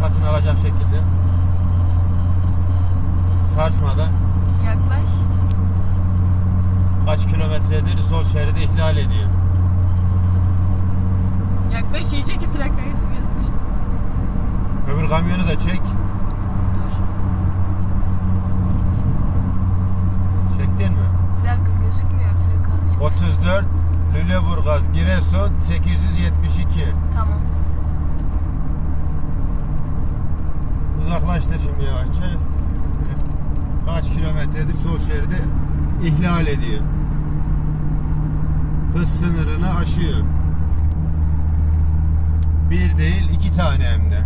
plakasını alacak şekilde sarsmadan Yaklaş. kaç kilometredir sol şeridi ihlal ediyor. Yaklaş iyice ki plakayı yazmış. Öbür kamyonu da çek. Dur. Çektin mi? Bir dakika gözükmüyor plaka. 34 Lüleburgaz Giresun 872. Tamam. Uzaklaştır şimdi yavaşça. Kaç kilometredir sol şeridi ihlal ediyor. Hız sınırını aşıyor. Bir değil iki tane hem de.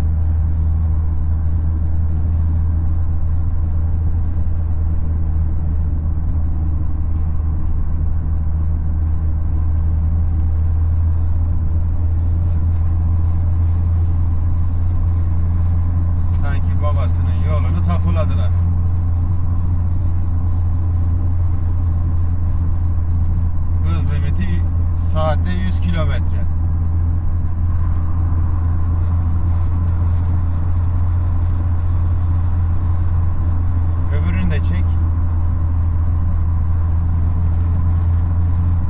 Babasının yolunu tapuladılar. Hız limiti saatte 100 kilometre. Öbürünü de çek.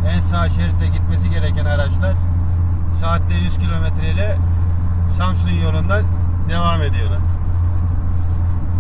En sağ şeritte gitmesi gereken araçlar saatte 100 kilometre ile Samsun yolundan devam ediyorlar.